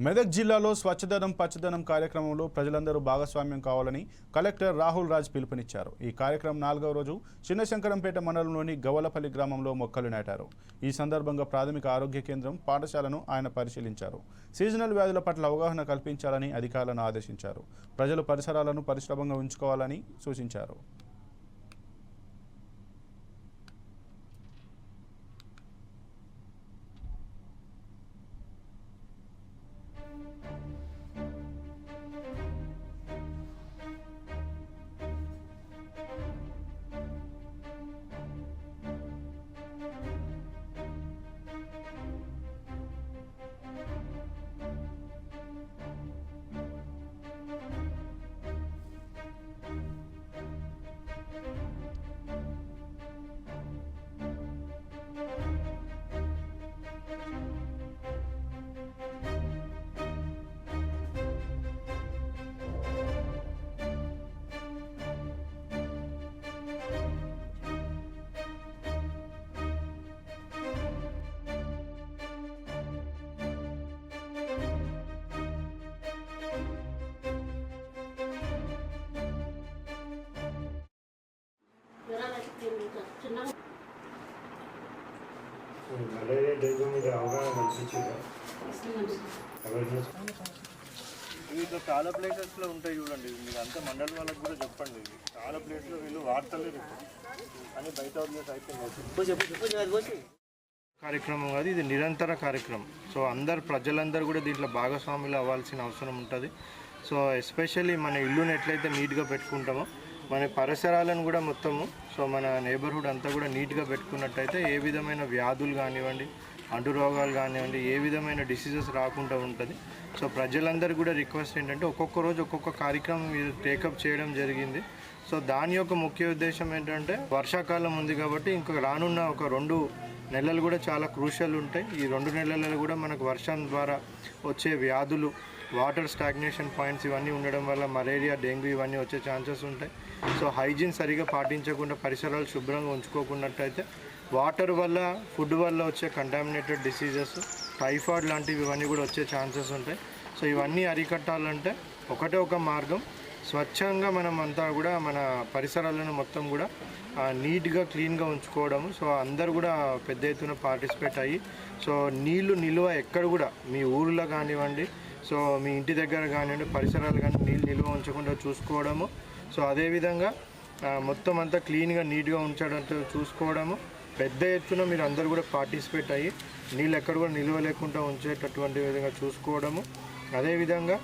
మెదక్ జిల్లాలో స్వచ్ఛదనం పచ్చదనం కార్యక్రమంలో ప్రజలందరూ భాగస్వామ్యం కావాలని కలెక్టర్ రాహుల్ రాజ్ పిలుపునిచ్చారు. ఈ కార్యక్రమం నాలుగవ రోజు చిన్నశంకరంపేట మండలంలోని గవలపల్లి గ్రామంలో మొక్కలు నాటారు. ఈ సందర్భంగా ప్రాథమిక ఆరోగ్య కేంద్రం పాఠశాలను ఆయన పరిశీలించారు. సీజనల్ వ్యాధుల పట్ల అవగాహన కల్పించాలని అధికారులను ఆదేశించారు. ప్రజలు పరిసరాలను పరిశ్రమంగా ఉంచుకోవాలని సూచించారు. మలేరియా డెంగ్యూ మీద అవగాహన కల్పించిందా అవేర్నెస్ వీటిలో చాలా ప్లేసెస్లో ఉంటాయి చూడండి. మీరు అంతా మండల వాళ్ళకి కూడా చెప్పండి. చాలా ప్లేస్లో వీళ్ళు వార్తలేదు అని బయట అయిపోయింది కార్యక్రమం కాదు ఇది నిరంతర కార్యక్రమం. సో అందరు ప్రజలందరూ కూడా దీంట్లో భాగస్వాములు అవ్వాల్సిన అవసరం ఉంటుంది. సో ఎస్పెషల్లీ మన ఇల్లుని ఎట్లయితే నీట్గా పెట్టుకుంటామో మన పరిసరాలను కూడా మొత్తము సో మన నేబర్హుడ్ అంతా కూడా నీట్గా పెట్టుకున్నట్టయితే ఏ విధమైన వ్యాధులు కానివ్వండి అంటు రోగాలు కానివ్వండి ఏ విధమైన డిసీజెస్ రాకుండా ఉంటుంది. సో ప్రజలందరూ కూడా రిక్వెస్ట్ ఏంటంటే ఒక్కొక్క రోజు ఒక్కొక్క కార్యక్రమం మీరు టేకప్ చేయడం జరిగింది. సో దాని యొక్క ముఖ్య ఉద్దేశం ఏంటంటే వర్షాకాలం ఉంది కాబట్టి ఇంకా రానున్న ఒక రెండు నెలలు కూడా చాలా క్రూషల్ ఉంటాయి. ఈ రెండు నెలలలో కూడా మనకు వర్షం ద్వారా వచ్చే వ్యాధులు వాటర్ స్టాగ్నేషన్ పాయింట్స్ ఇవన్నీ ఉండడం వల్ల మలేరియా డెంగ్యూ ఇవన్నీ వచ్చే ఛాన్సెస్ ఉంటాయి. సో హైజీన్ సరిగా పాటించకుండా పరిసరాలు శుభ్రంగా ఉంచుకోకున్నట్టయితే వాటర్ వల్ల ఫుడ్ వల్ల వచ్చే కంటామినేటెడ్ డిసీజెస్ టైఫాయిడ్ లాంటివి ఇవన్నీ కూడా వచ్చే ఛాన్సెస్ ఉంటాయి. సో ఇవన్నీ అరికట్టాలంటే ఒకటే ఒక మార్గం. స్వచ్ఛంగా మనం అంతా కూడా మన పరిసరాలను మొత్తం కూడా నీట్గా క్లీన్గా ఉంచుకోవడము. సో అందరు కూడా పెద్ద ఎత్తున పార్టిసిపేట్ అయ్యి సో నీళ్ళు నిల్వ ఎక్కడ కూడా మీ ఊర్లో కానివ్వండి సో మీ ఇంటి దగ్గర కానివ్వండి పరిసరాలు కానీ నీళ్ళు నిల్వ ఉంచకుండా చూసుకోవడము. సో అదేవిధంగా మొత్తం అంతా క్లీన్గా నీట్గా ఉంచడంతో చూసుకోవడము. పెద్ద ఎత్తున మీరు అందరు కూడా పార్టిసిపేట్ అయ్యి నీళ్ళు ఎక్కడ కూడా నిల్వ లేకుండా ఉంచేటటువంటి విధంగా చూసుకోవడము. అదేవిధంగా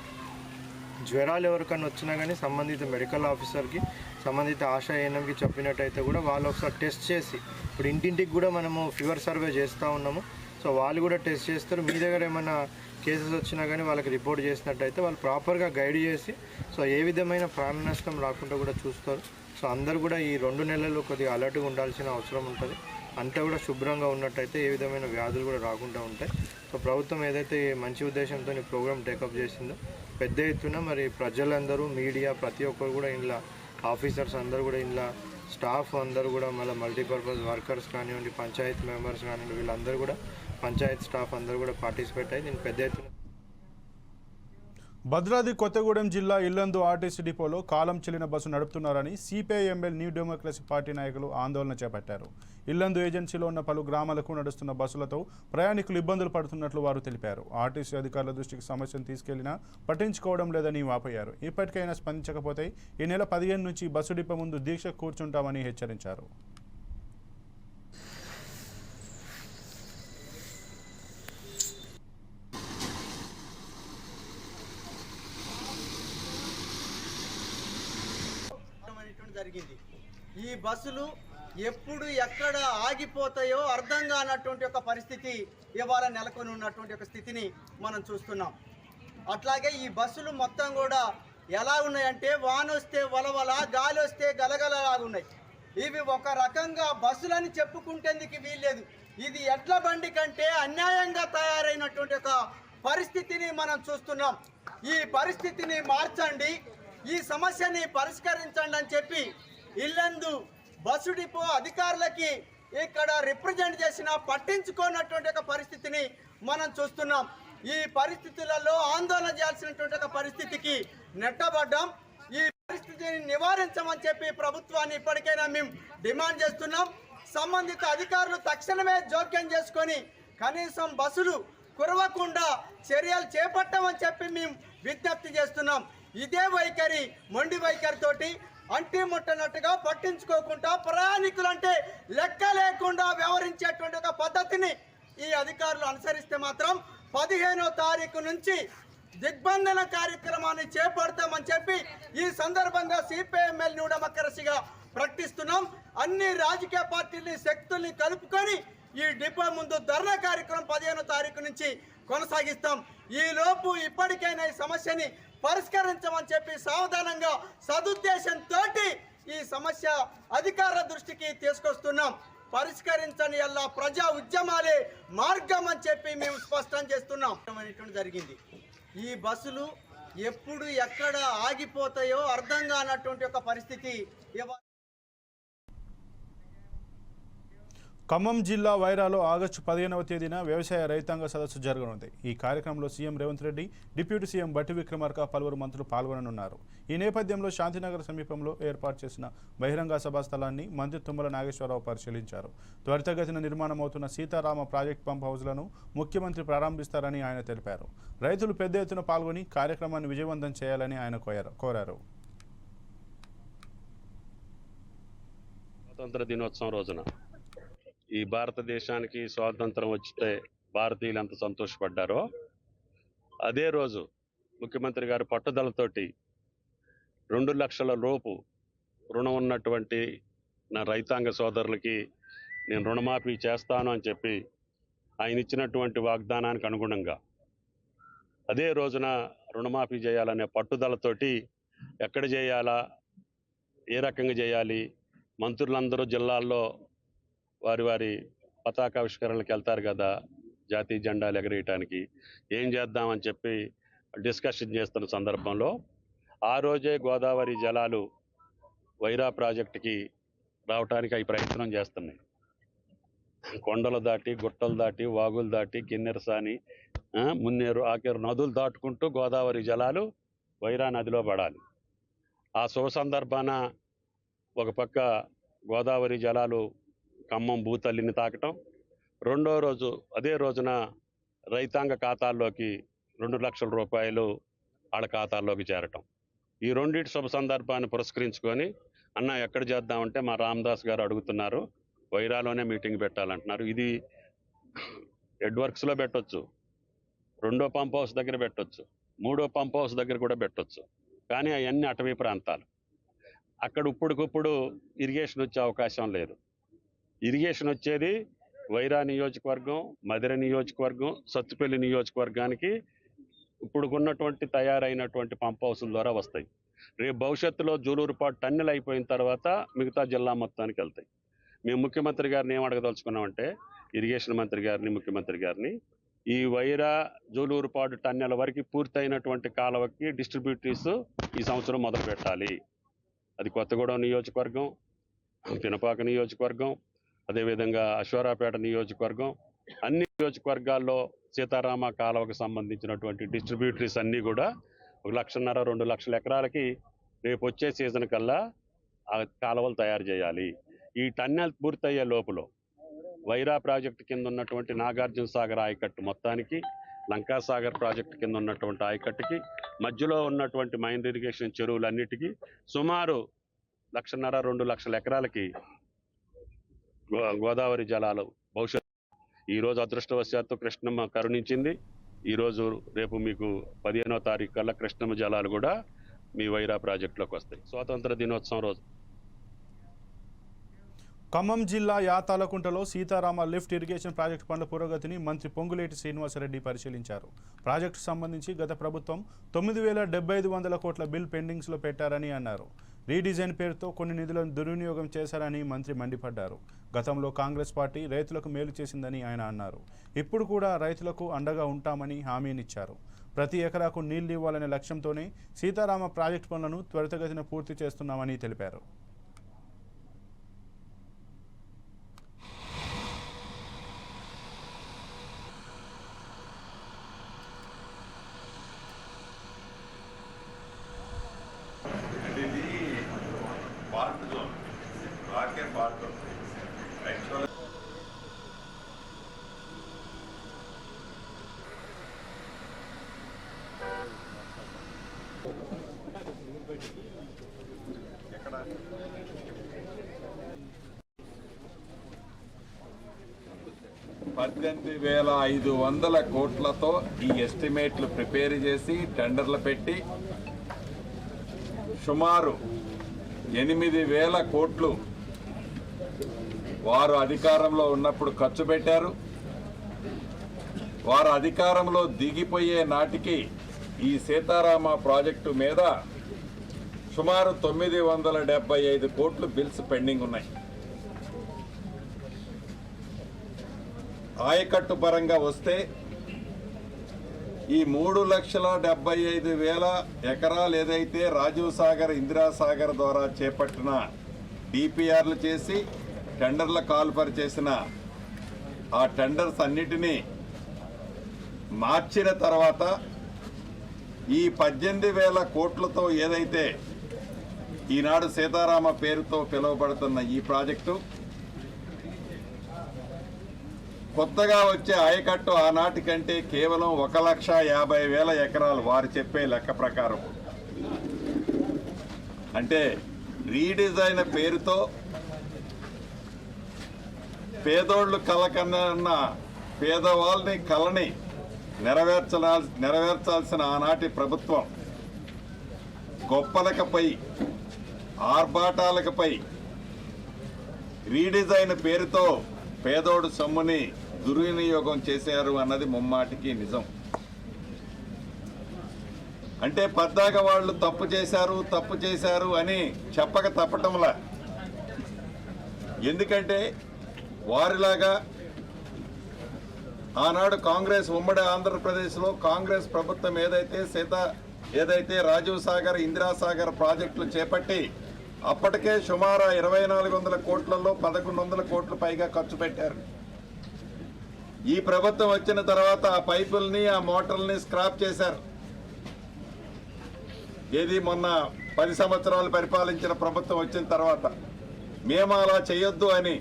జ్వరాలు ఎవరికైనా వచ్చినా కానీ సంబంధిత మెడికల్ ఆఫీసర్కి సంబంధిత ఆశా ఏఎన్ఎంకి చెప్పినట్టయితే కూడా వాళ్ళు ఒకసారి టెస్ట్ చేసి ఇప్పుడు ఇంటింటికి కూడా మనము ఫీవర్ సర్వే చేస్తూ ఉన్నాము. సో వాళ్ళు కూడా టెస్ట్ చేస్తారు. మీ దగ్గర ఏమైనా కేసెస్ వచ్చినా కానీ వాళ్ళకి రిపోర్ట్ చేసినట్టయితే వాళ్ళు ప్రాపర్గా గైడ్ చేసి సో ఏ విధమైన ప్రాణ నష్టం రాకుండా కూడా చూస్తారు. సో అందరు కూడా ఈ రెండు నెలలు కొద్దిగా అలర్ట్గా ఉండాల్సిన అవసరం ఉంటుంది. అంతా కూడా శుభ్రంగా ఉన్నట్టయితే ఏ విధమైన వ్యాధులు కూడా రాకుండా ఉంటాయి. సో ప్రభుత్వం ఏదైతే మంచి ఉద్దేశంతో ఈ ప్రోగ్రామ్ టేకప్ చేసిందో పెద్ద ఎత్తున మరి ప్రజలందరూ మీడియా ప్రతి ఒక్కరు కూడా ఇంట్లో ఆఫీసర్స్ అందరూ కూడా ఇంట్లో స్టాఫ్ అందరూ కూడా మళ్ళీ మల్టీపర్పస్ వర్కర్స్ కానివ్వండి పంచాయత్ మెంబర్స్ కానివ్వండి వీళ్ళందరూ కూడా పంచాయత్ స్టాఫ్ అందరూ కూడా పార్టిసిపేట్ అయ్యి దీన్ని పెద్ద ఎత్తున భద్రాద్రి కొత్తగూడెం జిల్లా ఇల్లందు ఆర్టీసీ డిపోలో కాలం చెల్లిన bus నడుపుతున్నారని CPI ML New Democracy party నాయకులు ఆందోళన చేపట్టారు. ఇల్లందు ఏజెన్సీలో ఉన్న పలు గ్రామాలకు నడుస్తున్న బస్సులతో ప్రయాణికులు ఇబ్బందులు పడుతున్నట్లు వారు తెలిపారు. ఆర్టీసీ అధికారుల దృష్టికి సమస్యను తీసుకెళ్ళినా పట్టించుకోవడం లేదని వాపోయారు. ఇప్పటికైనా స్పందించకపోతే ఈ నెల పదిహేను నుంచి బస్సు డిపో ముందు దీక్ష కూర్చుంటామని హెచ్చరించారు. జరిగింది. ఈ బస్సులు ఎప్పుడు ఎక్కడ ఆగిపోతాయో అర్థం కానటువంటి ఒక పరిస్థితి ఇవాళ నెలకొని ఉన్నటువంటి ఒక స్థితిని మనం చూస్తున్నాం. అట్లాగే ఈ బస్సులు మొత్తం కూడా ఎలా ఉన్నాయంటే వాన వస్తే వలవల గాలి వస్తే గలగలలాగున్నాయి ఇవి ఒక రకంగా బస్సులని చెప్పుకుంటేందుకు వీల్లేదు. ఇది ఎడ్ల బండి కంటే అన్యాయంగా తయారైనటువంటి ఒక పరిస్థితిని మనం చూస్తున్నాం. ఈ పరిస్థితిని మార్చండి. ఈ సమస్యని పరిష్కరించండి అని చెప్పి ఇల్లందు బస్సు డిపో అధికారులకి ఇక్కడ రిప్రజెంట్ చేసిన పట్టించుకోనటువంటి ఒక పరిస్థితిని మనం చూస్తున్నాం. ఈ పరిస్థితులలో ఆందోళన చేయాల్సినటువంటి ఒక పరిస్థితికి నెట్టబడ్డాం. ఈ పరిస్థితిని నివారించమని చెప్పి ప్రభుత్వాన్ని ఇప్పటికైనా మేము డిమాండ్ చేస్తున్నాం. సంబంధిత అధికారులు తక్షణమే జోక్యం చేసుకొని కనీసం బస్సులు కురవకుండా చర్యలు చేపట్టమని చెప్పి మేము విజ్ఞప్తి చేస్తున్నాం. ఇదే వైఖరి మొండి వైఖరితోటి అంటి ముట్టనట్టుగా పట్టించుకోకుండా ప్రయాణికులంటే లెక్క లేకుండా వ్యవహరించేటువంటి ఒక పద్ధతిని ఈ అధికారులు అనుసరిస్తే మాత్రం పదిహేనో తారీఖు నుంచి దిగ్బంధన కార్యక్రమాన్ని చేపడతామని చెప్పి ఈ సందర్భంగా సిపిఎంఎల్ న్యూడమకరసిగా ప్రకటిస్తున్నాం. అన్ని రాజకీయ పార్టీల్ని శక్తుల్ని కలుపుకొని ఈ డిపో ముందు ధర్నా కార్యక్రమం పదిహేనో తారీఖు నుంచి కొనసాగిస్తాం. ఈ లోపు ఇప్పటికైనా ఈ సమస్యని పరిష్కరించమని చెప్పి సావధానంగా సదుద్దేశంతో ఈ సమస్య అధికార దృష్టికి తీసుకొస్తున్నాం. పరిష్కరించని అలా ప్రజా ఉద్యమాలే మార్గం అని చెప్పి మేము స్పష్టం చేస్తున్నాం. జరిగింది. ఈ బస్సులు ఎప్పుడు ఎక్కడ ఆగిపోతాయో అర్థం కానటువంటి ఒక పరిస్థితి ఇవాళ ఖమ్మం జిల్లా వైరాలో ఆగస్టు పదిహేనవ తేదీన వ్యవసాయ రైతాంగ సదస్సు జరగనుంది. ఈ కార్యక్రమంలో CM Revanth Reddy deputy CM Bhatti Vikramarka పలువురు మంత్రులు పాల్గొననున్నారు. ఈ నేపథ్యంలో శాంతినగర్ సమీపంలో ఏర్పాటు చేసిన బహిరంగ సభా స్థలాన్ని మంత్రి తుమ్మల నాగేశ్వరరావు పరిశీలించారు. త్వరితగతిన నిర్మాణమవుతున్న సీతారామ ప్రాజెక్ట్ పంప్ హౌజ్లను ముఖ్యమంత్రి ప్రారంభిస్తారని ఆయన తెలిపారు. రైతులు పెద్ద ఎత్తున పాల్గొని కార్యక్రమాన్ని విజయవంతం చేయాలని ఆయన కోరారు కోరారు. స్వాతంత్ర దినోత్సవం రోజున ఈ భారతదేశానికి స్వాతంత్రం వచ్చితే భారతీయులు ఎంత సంతోషపడ్డారో అదే రోజు ముఖ్యమంత్రి గారి పట్టుదలతోటి రెండు లక్షల లోపు రుణం ఉన్నటువంటి నా రైతాంగ సోదరులకి నేను రుణమాఫీ చేస్తాను అని చెప్పి ఆయన ఇచ్చినటువంటి వాగ్దానానికి అనుగుణంగా అదే రోజున రుణమాఫీ చేయాలనే పట్టుదలతోటి ఎక్కడ చేయాలా ఏ రకంగా చేయాలి మంత్రులందరూ జిల్లాల్లో వారి వారి పతాకావిష్కరణలకు వెళ్తారు కదా జాతీయ జెండాలు ఎగరేయటానికి. ఏం చేద్దామని చెప్పి డిస్కషన్ చేస్తున్న సందర్భంలో ఆ రోజే గోదావరి జలాలు వైరా ప్రాజెక్టుకి రావటానికి అవి ప్రయత్నం చేస్తున్నాయి. కొండలు దాటి గుట్టలు దాటి వాగులు దాటి కిన్నెరసాని మున్నేరు ఆకేరు నదులు దాటుకుంటూ గోదావరి జలాలు వైరా నదిలో పడాలి. ఆ శుభ సందర్భాన ఒక పక్క గోదావరి జలాలు ఖమ్మం భూతల్లిని తాకటం. రెండో రోజు అదే రోజున రైతాంగ ఖాతాల్లోకి రెండు లక్షల రూపాయలు వాళ్ళ ఖాతాల్లోకి చేరటం. ఈ రెండింటి శుభ సందర్భాన్ని పురస్కరించుకొని అన్న ఎక్కడ చేద్దామంటే మా రామదాస్ గారు అడుగుతున్నారు. వైరాలోనే మీటింగ్ పెట్టాలంటున్నారు. ఇది ఎడ్వర్క్స్లో పెట్టొచ్చు. రెండో పంప్ హౌస్ దగ్గర పెట్టొచ్చు. మూడో పంప్ హౌస్ దగ్గర కూడా పెట్టొచ్చు. కానీ అవన్నీ అటవీ ప్రాంతాలు. అక్కడ ఇప్పుడుకిప్పుడు ఇరిగేషన్ వచ్చే అవకాశం లేదు. ఇరిగేషన్ వచ్చేది వైరా నియోజకవర్గం మధిర నియోజకవర్గం సత్తుపల్లి నియోజకవర్గానికి ఇప్పుడున్నటువంటి తయారైనటువంటి పంప్ హౌసుల ద్వారా వస్తాయి. రేపు భవిష్యత్తులో జూలూరుపాటు టన్నులు అయిపోయిన తర్వాత మిగతా జిల్లా మొత్తానికి వెళ్తాయి. మేము ముఖ్యమంత్రి గారిని ఏం అడగదలుచుకున్నామంటే ఇరిగేషన్ మంత్రి గారిని ముఖ్యమంత్రి గారిని ఈ వైరా జూలూరుపాడు టన్నెల వరకు పూర్తయినటువంటి కాలువకి డిస్ట్రిబ్యూటర్స్ ఈ సంవత్సరం మొదలు పెట్టాలి అది కొత్తగూడెం నియోజకవర్గం పినపాక నియోజకవర్గం అదేవిధంగా అశ్వారాపేట నియోజకవర్గం అన్ని నియోజకవర్గాల్లో సీతారామ కాలువకు సంబంధించినటువంటి డిస్ట్రిబ్యూటరీస్ అన్నీ కూడా ఒక లక్షన్నర రెండు లక్షల ఎకరాలకి రేపు వచ్చే సీజన్ కల్లా ఆ కాలువలు తయారు చేయాలి. ఈ టన్నెల్ పూర్తయ్యే లోపల వైరా ప్రాజెక్టు కింద ఉన్నటువంటి నాగార్జున సాగర్ ఆయకట్టు మొత్తానికి లంకాసాగర్ ప్రాజెక్టు కింద ఉన్నటువంటి ఆయకట్టుకి మధ్యలో ఉన్నటువంటి మైన్ ఇరిగేషన్ చెరువులన్నిటికీ సుమారు లక్షన్నర రెండు లక్షల ఎకరాలకి గోదావరి జలాలు భవిష్యత్ ఈరోజు అదృష్టవశాత్తు కృష్ణమ్మ కరుణించింది. ఈరోజు రేపు మీకు పదిహేనో తారీఖు కల్లా కృష్ణమ్మ జలాలు కూడా మీ వైరా ప్రాజెక్టులోకి వస్తాయి. స్వాతంత్ర దినోత్సవం రోజు. ఖమ్మం జిల్లా యాతాలకుంటలో సీతారామ లిఫ్ట్ ఇరిగేషన్ ప్రాజెక్టు పనుల పురోగతిని మంత్రి పొంగులేటి శ్రీనివాసరెడ్డి పరిశీలించారు. ప్రాజెక్టు సంబంధించి గత ప్రభుత్వం తొమ్మిది వేల డెబ్బై ఐదు వందల కోట్ల బిల్ పెండింగ్స్లో పెట్టారని అన్నారు. రీడిజైన్ పేరుతో కొన్ని నిధులను దుర్వినియోగం చేశారని మంత్రి మండిపడ్డారు. గతంలో కాంగ్రెస్ పార్టీ రైతులకు మేలు చేసిందని ఆయన అన్నారు. ఇప్పుడు కూడా రైతులకు అండగా ఉంటామని హామీనిచ్చారు. ప్రతి ఎకరాకు నీళ్ళు ఇవ్వాలనే లక్ష్యంతోనే సీతారామ ప్రాజెక్టు పనులను త్వరితగతిన పూర్తి చేస్తున్నామని తెలిపారు. పద్దెనిమిది వేల ఐదు వందల కోట్లతో ఈ ఎస్టిమేట్లు ప్రిపేర్ చేసి టెండర్లు పెట్టి సుమారు ఎనిమిది వేల కోట్లు వారు అధికారంలో ఉన్నప్పుడు ఖర్చు పెట్టారు. వారు అధికారంలో దిగిపోయే నాటికి ఈ సీతారామ ప్రాజెక్టు మీద సుమారు తొమ్మిది వందల డెబ్బై ఐదు కోట్లు బిల్స్ పెండింగ్ ఉన్నాయి. ఆయకట్టు పరంగా వస్తే ఈ మూడు లక్షల డెబ్బై ఐదు వేల ఎకరాలు ఏదైతే రాజీవ్ సాగర్ ఇందిరాసాగర్ ద్వారా చేపట్టిన డిపిఆర్లు చేసి టెండర్ల కాల్పర్ చేసిన ఆ టెండర్స్ అన్నిటినీ మార్చిన తర్వాత ఈ పద్దెనిమిది వేల కోట్లతో ఏదైతే ఈనాడు సీతారామ పేరుతో పిలువబడుతున్న ఈ ప్రాజెక్టు కొత్తగా వచ్చే ఆయకట్టు ఆనాటి కంటే కేవలం ఒక లక్ష యాభై వేల ఎకరాలు వారు చెప్పే లెక్క ప్రకారం. అంటే రీడిజైన్ పేరుతో పేదోళ్ళు కల కన్నా పేదవాళ్ళని కలని నెరవేర్చాల్ నెరవేర్చాల్సిన ఆనాటి ప్రభుత్వం గొప్పలకపై ఆర్భాటాలకపై రీడిజైన్ పేరుతో పేదోడు సొమ్ముని దుర్వినియోగం చేశారు అన్నది ముమ్మాటికి నిజం. అంటే పద్దాక వాళ్ళు తప్పు చేశారు తప్పు చేశారు అని చెప్పక తప్పటంలా. ఎందుకంటే వారిలాగా ఆనాడు కాంగ్రెస్ ఉమ్మడి ఆంధ్రప్రదేశ్లో కాంగ్రెస్ ప్రభుత్వం ఏదైతే సీత ఏదైతే రాజీవ్ సాగర్ ఇందిరాసాగర్ ప్రాజెక్టులు చేపట్టి అప్పటికే సుమారు ఇరవై నాలుగు వందల కోట్లలో పదకొండు వందల కోట్లు పైగా ఖర్చు పెట్టారు. ఈ ప్రభుత్వం వచ్చిన తర్వాత ఆ పైపుల్ని ఆ మోటార్లని స్క్రాప్ చేశారు. ఏది మొన్న పది సంవత్సరాలు పరిపాలించిన ప్రభుత్వం వచ్చిన తర్వాత. మేము అలా చేయొద్దు అని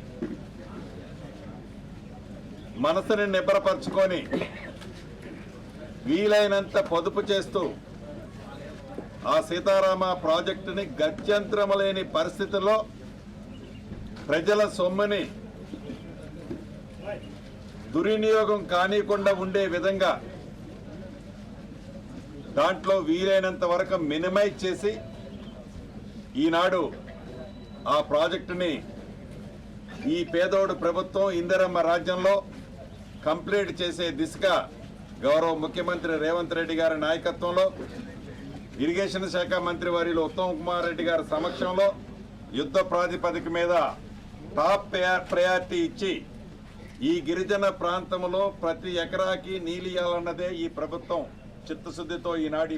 మనసుని నిబ్బరపరుచుకొని వీలైనంత పొదుపు చేస్తూ ఆ సీతారామ ప్రాజెక్టుని గత్యంతరం లేని పరిస్థితుల్లో ప్రజల సొమ్ముని దుర్వినియోగం కానికుండా ఉండే విధంగా దాంట్లో వీలైనంత వరకు మినిమైజ్ చేసి ఈనాడు ఆ ప్రాజెక్టుని ఈ పేదోడు ప్రభుత్వం ఇందిరమ్మ రాజ్యంలో కంప్లీట్ చేసే దిశగా గౌరవ ముఖ్యమంత్రి రేవంత్ రెడ్డి గారి నాయకత్వంలో ఇరిగేషన్ శాఖ మంత్రి వారిలో ఉత్తమ్ కుమార్ రెడ్డి గారి సమక్షంలో యుద్ధ ప్రాతిపదిక మీద టాప్ ప్రయారిటీ ఇచ్చి ఈ గిరిజన ప్రాంతంలో ప్రతి ఎకరాకి నీలియాలన్నదే ఈ ప్రభుత్వం చిత్తశుద్ధితో ఈనాడు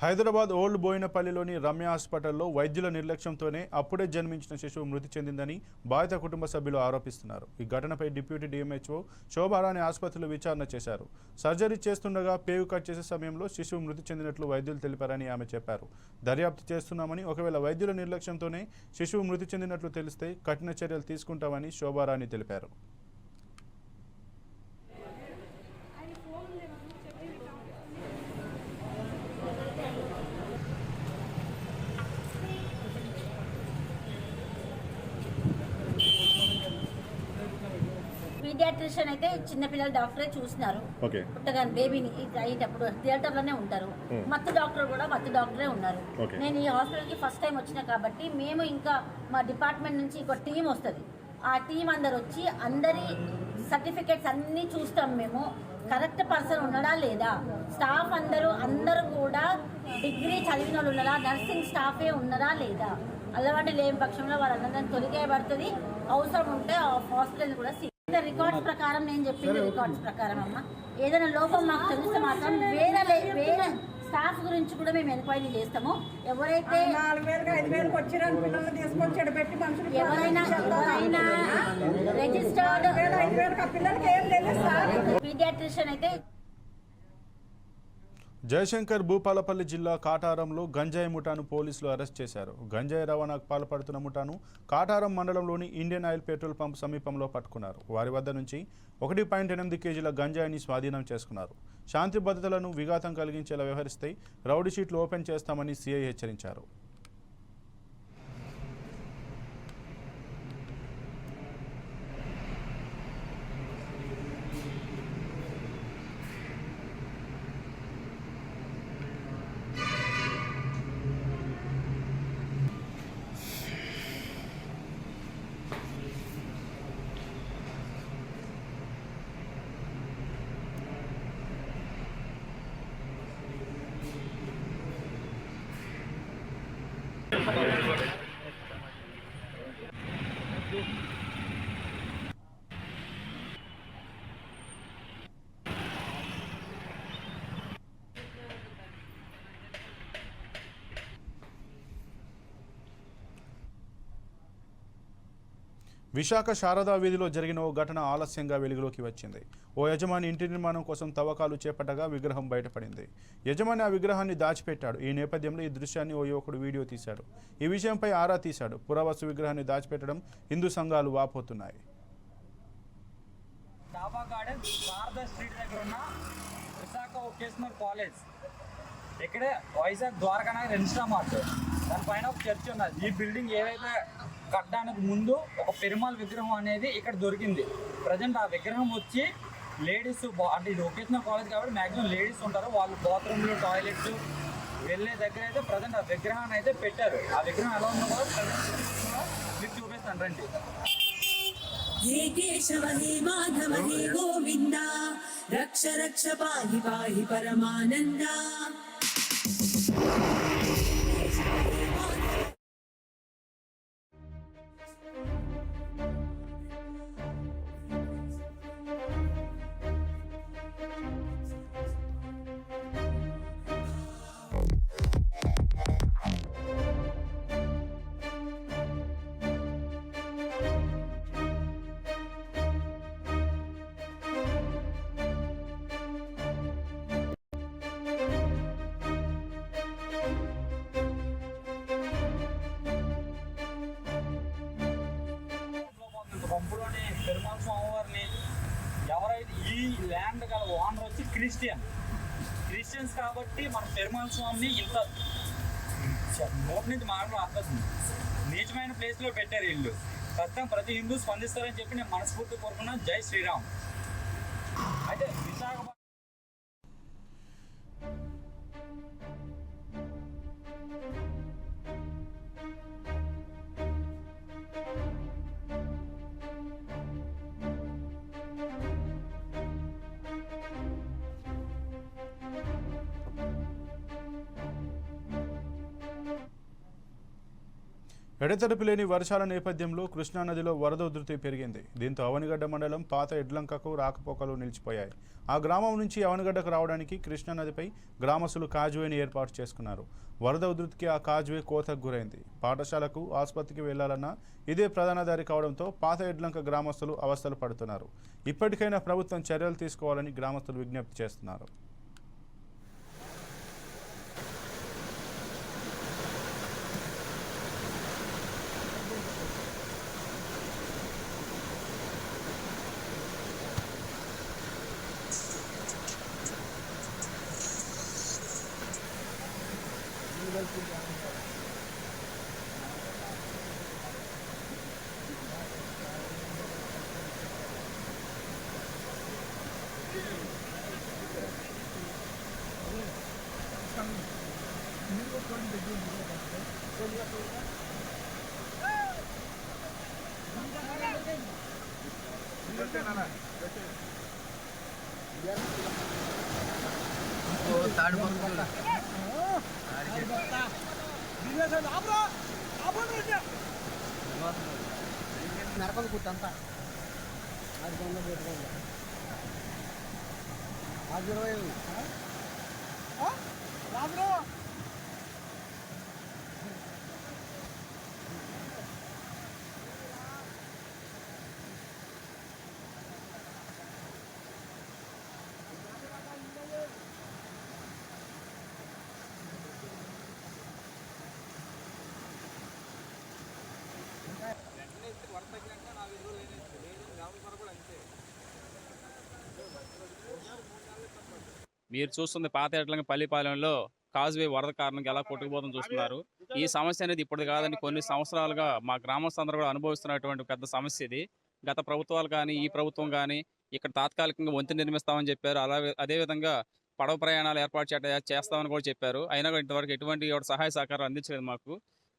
హైదరాబాద్ ఓల్డ్ బోయినపల్లిలోని రమ్య హాస్పిటల్లో వైద్యుల నిర్లక్ష్యంతోనే అప్పుడే జన్మించిన శిశువు మృతి చెందిందని బాధిత కుటుంబ సభ్యులు ఆరోపిస్తున్నారు. ఈ ఘటనపై డిప్యూటీ డిఎంహెచ్ఓ శోభారాణి ఆసుపత్రిలో విచారణ చేశారు. సర్జరీ చేస్తుండగా పేగు కట్ చేసే సమయంలో శిశువు మృతి చెందినట్లు వైద్యులు తెలిపారని ఆమె చెప్పారు. దర్యాప్తు చేస్తున్నామని ఒకవేళ వైద్యుల నిర్లక్ష్యంతోనే శిశువు మృతి చెందినట్లు తెలిస్తే కఠిన చర్యలు తీసుకుంటామని శోభారాణి తెలిపారు. పీడియాట్రిషియన్ అయితే చిన్నపిల్లల డాక్టరే చూసినారు. పుట్టగానే బేబీని అయ్యేటప్పుడు థియేటర్లోనే ఉంటారు. మత్తు డాక్టర్ కూడా మత్తు డాక్టరే ఉన్నారు. నేను ఈ హాస్పిటల్కి ఫస్ట్ టైం వచ్చిన కాబట్టి మేము ఇంకా మా డిపార్ట్మెంట్ నుంచి ఒక టీం వస్తుంది. ఆ టీం అందరు వచ్చి అందరి సర్టిఫికెట్స్ అన్నీ చూస్తాం మేము. కరెక్ట్ పర్సన్ ఉన్నాడా లేదా? స్టాఫ్ అందరూ అందరూ కూడా డిగ్రీ చదివిన వాళ్ళు ఉన్నారా? నర్సింగ్ స్టాఫే ఉన్నారా లేదా? అలాంటి లేని పక్షంలో వాళ్ళందరినీ తొలిగేయబడుతుంది. అవసరం ఉంటే ఆ హాస్పిటల్ కూడా రికార్డ్స్ ప్రకారం నేను చెప్పింది రికార్డ్స్ ప్రకారం అమ్మ. ఏదైనా లోపం మాకు తెలిస్తే మాత్రం వేరే వేరే స్టాఫ్ గురించి కూడా మేము ఎంక్వైరీ చేస్తాము. ఎవరైతే ఎవరైనా ఎవరైనా రిజిస్టర్డ్ పీడియాట్రిషియన్ అయితే జయశంకర్ భూపాలపల్లి జిల్లా కాటారంలో గంజాయి ముఠాను పోలీసులు అరెస్ట్ చేశారు. గంజాయి రవాణాకు పాల్పడుతున్న ముఠాను కాటారం మండలంలోని ఇండియన్ ఆయిల్ పెట్రోల్ పంప్ సమీపంలో పట్టుకున్నారు. వారి వద్ద నుంచి ఒకటి పాయింట్ ఎనిమిది కేజీల గంజాయిని స్వాధీనం చేసుకున్నారు. శాంతి భద్రతలను విఘాతం కలిగించేలా వ్యవహరిస్తే రౌడీ షీట్లు ఓపెన్ చేస్తామని సీఐ హెచ్చరించారు. విశాఖ శారదా వీధిలో జరిగిన ఓ ఘటన ఆలస్యంగా వెలుగులోకి వచ్చింది. ఓ యజమాని ఇంటి నిర్మాణం కోసం తవ్వకాలు చేపట్టగా విగ్రహం బయటపడింది. యజమాని ఆ విగ్రహాన్ని దాచిపెట్టాడు. ఈ నేపథ్యంలో ఈ దృశ్యాన్ని ఓ యువకుడు వీడియో తీశాడు. ఈ విషయంపై ఆరా తీశాడు. పురావస్తు విగ్రహాన్ని దాచిపెట్టడం హిందూ సంఘాలు వాపోతున్నాయి. ఇక్కడే వైజాగ్ ద్వారకా నగర్ ఇన్స్టా మార్ట్ దానిపైన ఒక చర్చ్ ఉన్నది. ఈ బిల్డింగ్ ఏదైతే కట్టడానికి ముందు ఒక పెరుమాల్ విగ్రహం అనేది ఇక్కడ దొరికింది. ప్రజెంట్ ఆ విగ్రహం వచ్చి లేడీస్ అంటే ఇది ఒకేసిన కాలేజ్ కాబట్టి మ్యాక్సిమం లేడీస్ ఉంటారు. వాళ్ళు బాత్రూమ్లు టాయిలెట్స్ వెళ్ళే దగ్గర అయితే ప్రజెంట్ ఆ విగ్రహాన్ని అయితే పెట్టారు. ఆ విగ్రహం ఎలా ఉందో కూడా మీకు చూపిస్తాను. రండి. రక్ష రక్ష పాహి పాహి పరమానంద. క్రిస్టియన్. క్రిస్టియన్స్ కాబట్టి మన పెరుమాళ స్వామిని ఇంత నోటి నుంచి మారడం అర్థం నీచమైన ప్లేస్లో పెట్టారు ఇల్లు ప్రస్తుతం ప్రతి హిందూ స్పందిస్తారని చెప్పి నేను మనస్ఫూర్తి కోరుకున్నాను జై శ్రీరామ్. అయితే విశాఖపట్నం ఎడతెరపి లేని వర్షాల నేపథ్యంలో కృష్ణానదిలో వరద ఉధృతి పెరిగింది. దీంతో అవనిగడ్డ మండలం పాత ఎడ్లంకకు రాకపోకలు నిలిచిపోయాయి. ఆ గ్రామం నుంచి అవనిగడ్డకు రావడానికి కృష్ణానదిపై గ్రామస్తులు కాజ్వేని ఏర్పాటు చేసుకున్నారు. వరద ఉధృతికి ఆ కాజ్వే కోతకు గురైంది. పాఠశాలకు ఆసుపత్రికి వెళ్ళాలన్నా ఇదే ప్రధాన దారి కావడంతో పాత ఎడ్లంక గ్రామస్తులు అవస్థలు పడుతున్నారు. ఇప్పటికైనా ప్రభుత్వం చర్యలు తీసుకోవాలని గ్రామస్తులు విజ్ఞప్తి చేస్తున్నారు. তো তার నరకలు కుట్టంతా అది బొమ్మ మీరు చూస్తుంది పాత ఎట్లంగా పల్లిపాలెంలో కాజ్వే వరద కారణంగా ఎలా కొట్టుకుపోతుందో చూస్తున్నారు. ఈ సమస్య అనేది ఇప్పుడు కాదండి. కొన్ని సంవత్సరాలుగా మా గ్రామస్తులందరూ కూడా అనుభవిస్తున్నటువంటి పెద్ద సమస్య ఇది. గత ప్రభుత్వాలు కానీ ఈ ప్రభుత్వం కానీ ఇక్కడ తాత్కాలికంగా వంతు నిర్మిస్తామని చెప్పారు. అలాగే అదేవిధంగా పడవ ప్రయాణాలు ఏర్పాటు చేయ చేస్తామని కూడా చెప్పారు. అయినా కూడా ఇంతవరకు ఎటువంటి సహాయ సహకారం అందించలేదు మాకు.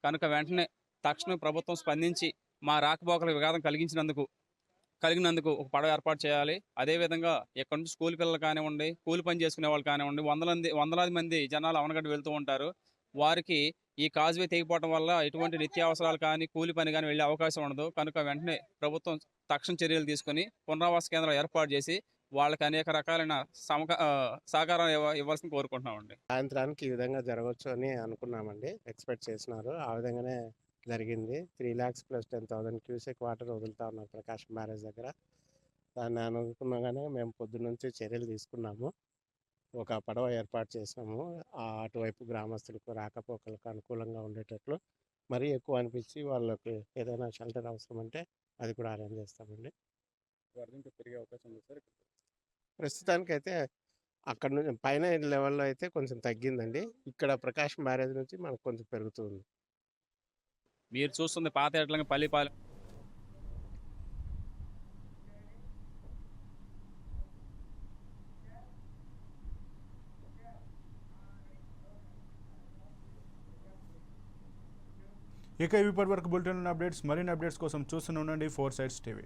కనుక వెంటనే తక్షణం ప్రభుత్వం స్పందించి మా రాకపోకలకు విఘాతం కలిగించినందుకు కలిగినందుకు ఒక పడవ ఏర్పాటు చేయాలి. అదేవిధంగా ఇక్కడ నుంచి స్కూల్ పిల్లలు కానివ్వండి కూలి పని చేసుకునే వాళ్ళు కానివ్వండి వందలంది వందలాది మంది జనాలు అవనగడ్డ వెళ్తూ ఉంటారు. వారికి ఈ కాజ్వే తెగిపోవడం వల్ల ఎటువంటి నిత్యావసరాలు కానీ కూలి పని కానీ వెళ్ళే అవకాశం ఉండదు. కనుక వెంటనే ప్రభుత్వం తక్షణ చర్యలు తీసుకొని పునరావాస కేంద్రాలు ఏర్పాటు చేసి వాళ్ళకి అనేక రకాలైన సమక సహకారం ఇవ్వాల్సింది కోరుకుంటున్నామండి. సాయంత్రానికి ఈ విధంగా జరగవచ్చు అని అనుకున్నామండి. ఎక్స్పెక్ట్ చేసినారు. ఆ విధంగానే జరిగింది. Three lakhs plus ten thousand cusec water వదులుతా ఉన్నారు ప్రకాశం బ్యారేజ్ దగ్గర. దాన్ని అనుకున్నగానే మేము పొద్దునుంచి చర్యలు తీసుకున్నాము. ఒక పడవ ఏర్పాటు చేసాము. ఆ అటువైపు గ్రామస్తులకు రాకపోకలకు అనుకూలంగా ఉండేటట్లు మరీ ఎక్కువ అనిపించి వాళ్ళకి ఏదైనా షెల్టర్ అవసరం అంటే అది కూడా అరేంజ్ చేస్తామండి. పెరిగే అవకాశం ఉంది సార్? ప్రస్తుతానికైతే అక్కడ నుంచి పైన లెవెల్లో అయితే కొంచెం తగ్గిందండి. ఇక్కడ ప్రకాశం బ్యారేజ్ నుంచి మనకు కొంచెం పెరుగుతుంది. మీరు చూస్తుంది పాత ఎట్లంగా పల్లిపాలెం ఇక ఇప్పటి వరకు బులెటిన్ అప్డేట్స్ మరిన్ని అప్డేట్స్ కోసం చూస్తూనే ఉండండి ఫోర్ సైడ్స్ టీవీ.